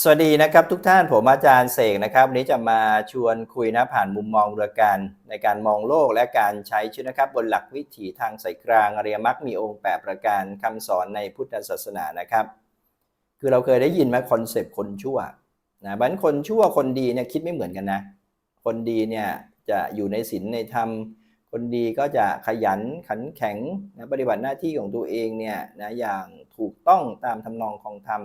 สวัสดีนะครับทุกท่านผมอาจารย์เสกนะครับวันนี้จะมาชวนคุยนะผ่านมุมมองเรือการในการมองโลกและการใช้ชีวิตนะครับ บนหลักวิถีทางสายกลางอริยมรรคมีองค์แปดประการคำสอนในพุทธศาสนานะครับ คือเราเคยได้ยินไหมคอนเซปต์คนชั่วนะบันคนชั่วคนดีเนี่ยคิดไม่เหมือนกันนะ คนดีเนี่ยจะอยู่ในศีลในธรรม คนดีก็จะขยันขันแข็งนะปฏิบัติหน้าที่ของตัวเองเนี่ยนะอย่างถูกต้องตามทำนองของธรรม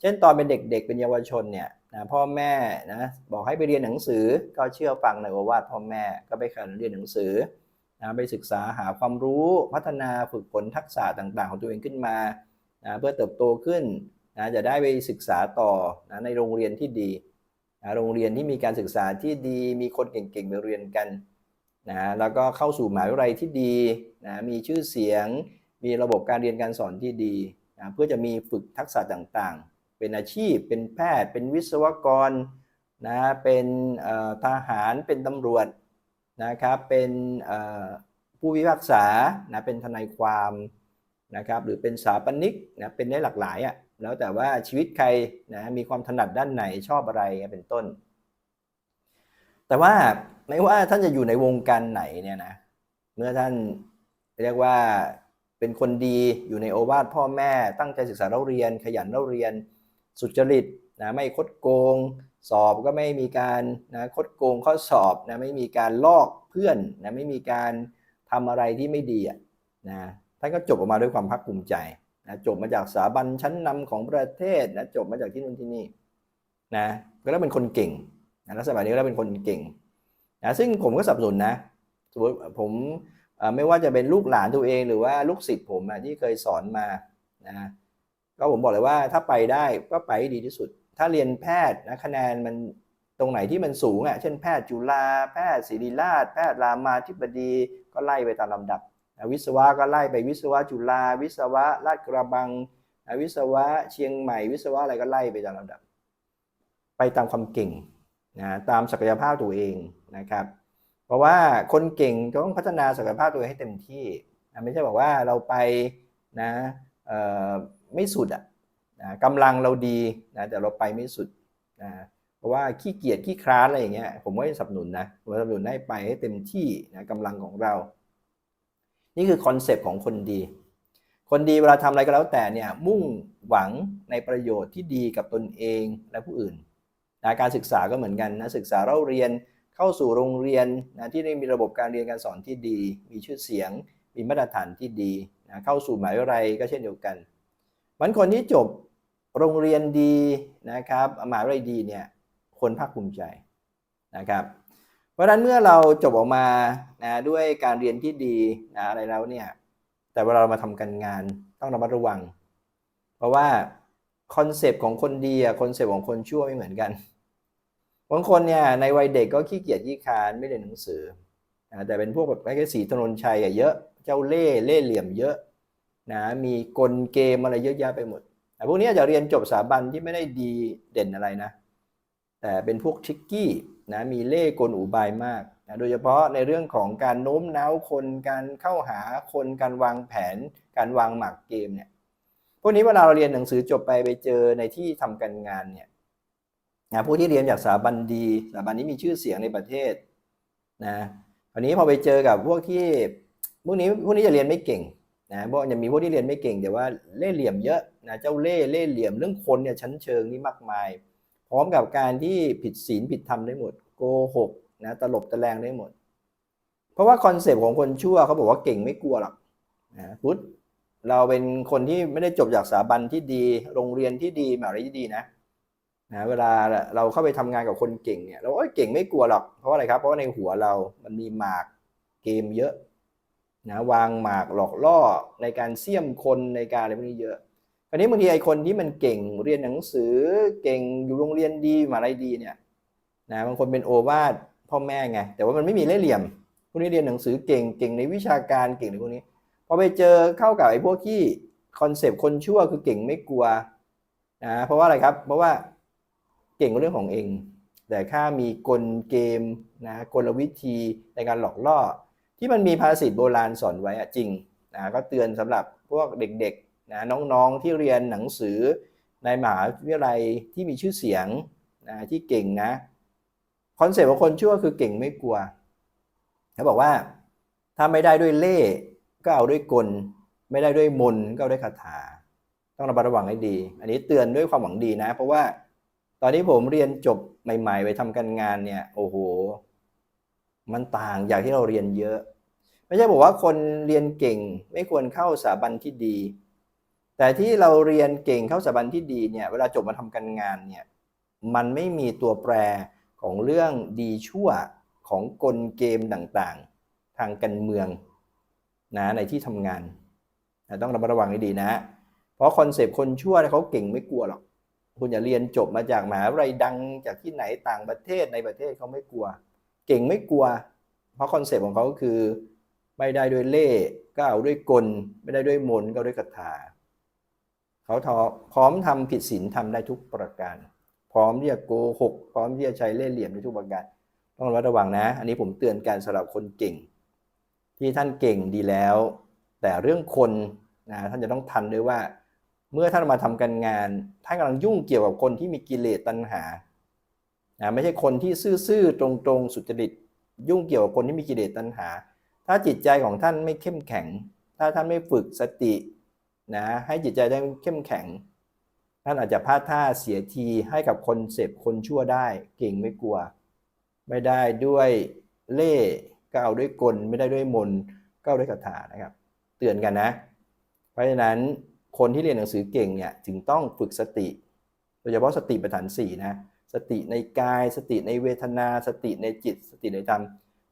เช่นตอนเป็นเด็กๆ เป็นเยาวชนเนี่ยนะพ่อแม่นะบอกให้ไปเรียนหนังสือก็เชื่อฟังในโอวาทพ่อแม่ก็ไปขันเรียนหนังสือนะไปศึกษาหาความรู้พัฒนาฝึกฝนทักษะต่างๆ ของตัวเองขึ้นมานะเพื่อเติบโตขึ้นนะจะได้ไปศึกษาต่อนะในโรงเรียนที่ดีนะโรงเรียนที่มีการศึกษาที่ดีมีคนเก่งๆไปเรียนกันนะแล้วก็เข้าสู่มหาวิทยาลัยที่ดีนะมีชื่อเสียง มีระบบการเรียนการสอนที่ดีนะเพื่อจะมีฝึกทักษะต่างๆ เป็นอาชีพ เป็นแพทย์ เป็นวิศวกรนะเป็นทหารเป็นตำรวจนะครับเป็นผู้พิพากษานะเป็นทนายความนะครับหรือเป็นสถาปนิกนะเป็นได้หลากหลายอะ่ะแล้วแต่ว่าชีวิตใครนะมีความถนัดด้านไหนชอบอะไรเป็นต้น แต่ว่าไม่ว่าท่านจะอยู่ในวงการไหนเนี่ยนะเมื่อท่านเรียกว่าเป็นคนดีอยู่ในโอวาทพ่อแม่ตั้งใจศึกษาเราเรียน ขยันเราเรียน สุจริตนะไม่คดโกง สอบก็ไม่มีการนะคดโกงข้อสอบนะไม่มีการลอกเพื่อนนะไม่มีการทำอะไรที่ไม่ดีนะท่านก็จบออกมาด้วยความภาคภูมิใจนะจบมาจากสถาบันชั้นนำของประเทศนะจบมาจากที่นู่นที่นี่นะก็แล้วเป็นคนเก่งนะแล้วสมัยนี้ก็เป็นคนเก่งนะซึ่งผมก็สับสนนนะสมมติผมไม่ว่าจะเป็นลูกหลานตัวเองหรือว่าลูกศิษย์ผมที่เคยสอนมานะ ก็ผมบอกเลยว่าถ้าไปได้ก็ไปดีที่สุด ถ้าเรียนแพทย์นะคะแนนมันตรงไหนที่มันสูงอะ เช่นแพทย์จุฬา แพทย์ศิริราช แพทย์รามาธิบดี ก็ไล่ไปตามลำดับ วิศวะก็ไล่ไปวิศวะจุฬา วิศวะราชกระบัง วิศวะเชียงใหม่ วิศวะอะไรก็ไล่ไปตามลำดับ ไปตามความเก่งนะตามศักยภาพตัวเองนะครับ เพราะว่าคนเก่งต้องพัฒนาศักยภาพตัวเองให้เต็มที่ ไม่ใช่บอกว่าเราไปนะ ไม่สุดอะนะกำลังเราดีนะแต่เราไปไม่สุดนะเพราะว่าขี้เกียจขี้คร้านอะไรอย่างเงี้ยผมไม่สนับสนุนนะผมสนับสนุนให้ไปให้เต็มที่นะกำลังของเรา นี่คือคอนเซปต์ของคนดี คนดีเวลาทำอะไรก็แล้วแต่เนี่ยมุ่งหวังในประโยชน์ที่ดีกับตนเองและผู้อื่นนะการศึกษาก็เหมือนกันนะศึกษาเราเรียนเข้าสู่โรงเรียนนะที่ได้มีระบบการเรียนการสอนที่ดี มีชื่อเสียง มีมาตรฐานที่ดีนะเข้าสู่หมายวิทยาลัยก็เช่นเดียวกัน มันคนที่จบโรงเรียนดีนะครับมหาวิทยาลัยดีเนี่ยคนภาคภูมิใจนะครับ เพราะฉะนั้นเมื่อเราจบออกมานะด้วยการเรียนที่ดีนะอะไรแล้วเนี่ยแต่เวลาเรามาทำการงานต้องระมัดระวัง เพราะว่าคอนเซปต์ของคนดีอะคอนเซปต์ของคนชั่วไม่เหมือนกันบางคนเนี่ยในวัยเด็กก็ขี้เกียจขี้คานไม่เรียนหนังสือแต่เป็นพวกแบบไอ้สีถนนชัยอะเยอะเจ้าเล่เล่เหลี่ยมเยอะ นะมีกลเกมอะไรเยอะแยะไปหมดแต่พวกนี้จะเรียนจบสถาบันที่ไม่ได้ดีเด่นอะไรนะ แต่เป็นพวกทริกกี้นะมีเล่กลอุบายมากนะโดยเฉพาะในเรื่องของการโน้มน้าวคนการเข้าหาคนการวางแผน การวางหมากเกมเนี่ยพวกนี้เวลาเราเรียนหนังสือจบไปไปเจอในที่ทำการงานเนี่ยนะผู้ที่เรียนจากสถาบันดีสถาบันนี้มีชื่อเสียงในประเทศนะคราวนี้พอไปเจอกับพวกที่พวกนี้พวกนี้จะเรียนไม่เก่ง นะเพราะยังมีพวกที่เรียนไม่เก่งแต่ว่าเล่เหลี่ยมเยอะนะเจ้าเล่เล่เหลี่ยมเรื่องคนเนี่ยชั้นเชิงนี่มากมาย พร้อมกับการที่ผิดศีลผิดธรรมได้หมดโกหกนะตลบตะแลงได้หมด เพราะว่าคอนเซปต์ของคนชั่วเขาบอกว่าเก่งไม่กลัวหรอกนะพุทธเราเป็นคนที่ไม่ได้จบจากสถาบันที่ดี โรงเรียนที่ดีมหาวิทยาลัยที่ดีนะนะเวลาเราเข้าไปทำงานกับคนเก่งเนี่ยเราเก่งไม่กลัวหรอกเพราะอะไรครับเพราะว่าในหัวเรามันมีหมากเกมเยอะ นะวางหมากหลอกล่อในการเสี่ยมคนในการอะไรพวกนี้เยอะคราวนี้บางทีไอ้คนที่มันเก่งเรียนหนังสือ เก่งอยู่โรงเรียนดีมาอะไรดีเนี่ยนะบางคนเป็นโอวาทพ่อแม่ไงแต่ว่ามันไม่มีเล่ห์เหลี่ยมพวกนี้เรียนหนังสือเก่งเก่งในวิชาการเก่งในพวกนี้พอไปเจอเข้ากับไอ้พวกที่คอนเซปต์คนชั่วคือเก่งไม่กลัวนะเพราะว่าอะไรครับ เพราะว่าเก่งเรื่องของเอง แต่ค่ามีกลเกมนะกลวิธีในการหลอกล่อ ที่มันมีภาษิตโบราณสอนไว้อะจริงนะก็เตือนสำหรับพวกเด็กๆนะน้องๆที่เรียนหนังสือในมหาวิทยาลัยที่มีชื่อเสียงนะที่เก่งนะคอนเซ็ปต์ของคนชั่วคือเก่งไม่กลัวเขาบอกว่าถ้าไม่ได้ด้วยเล่ก็เอาด้วยกล ไม่ได้ด้วยมนก็เอาด้วยคาถา ต้องระมัดระวังให้ดี อันนี้เตือนด้วยความหวังดีนะ เพราะว่าตอนนี้ผมเรียนจบใหม่ ๆ ไปทำการงานเนี่ยโอ้โห มันต่างจากที่เราเรียนเยอะ ไม่ใช่บอกว่าคนเรียนเก่งไม่ควรเข้าสถาบันที่ดี แต่ที่เราเรียนเก่งเข้าสถาบันที่ดีเนี่ยเวลาจบมาทำการงานเนี่ยมันไม่มีตัวแปรของเรื่องดีชั่วของกลเกมต่างๆ ทางการเมืองนะในที่ทำงานนะต้องระมัดระวังให้ดีนะ เพราะคอนเซปต์คนชั่วเนี่ยเขาเก่งไม่กลัวหรอกคุณอย่าเรียนจบมาจากมหาวิทยาลัยดังจากที่ไหนต่างประเทศในประเทศเขาไม่กลัว เก่งไม่กลัว เพราะคอนเซปต์ของเขาก็คือ ไม่ได้ด้วยเล่ก็เอาด้วยกล ไม่ได้ด้วยมนก็เอาด้วยคาถาเขาทอพร้อมทำผิดศีลทำได้ทุกประการ พร้อมที่จะโกหก พร้อมที่จะใช้เล่ห์เหลี่ยมในทุกประการ ต้องระมัดระวังนะ อันนี้ผมเตือนการสำหรับคนเก่ง ที่ท่านเก่งดีแล้ว แต่เรื่องคนนะท่านจะต้องทันด้วยว่า เมื่อท่านมาทำการงาน ท่านกำลังยุ่งเกี่ยวกับคนที่มีกิเลสตัณหา นะไม่ใช่คนที่ซื่อๆตรงๆสุจริต ยุ่งเกี่ยวกับคนที่มีกิเลสตัณหา ถ้าจิตใจของท่านไม่เข้มแข็ง ถ้าท่านไม่ฝึกสตินะให้จิตใจได้เข้มแข็ง ท่านอาจจะพลาดท่าเสียทีให้กับคนเสพคนชั่วได้ เก่งไม่กลัว ไม่ได้ด้วยเล่ก็เอาด้วยกลไม่ได้ด้วยมนก็เอาด้วยคาถานะครับ เตือนกันนะ เพราะฉะนั้นคนที่เรียนหนังสือเก่งเนี่ยจึงต้องฝึกสติโดยเฉพาะสติปัฏฐานสี่นะ สติในกาย สติในเวทนา สติในจิต สติในธรรม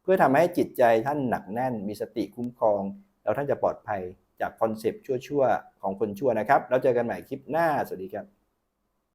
เพื่อทำให้จิตใจท่านหนักแน่น มีสติคุ้มครอง แล้วท่านจะปลอดภัยจากคอนเซปต์ชั่วๆ ของคนชั่วนะครับ แล้วเจอกันใหม่คลิปหน้า สวัสดีครับ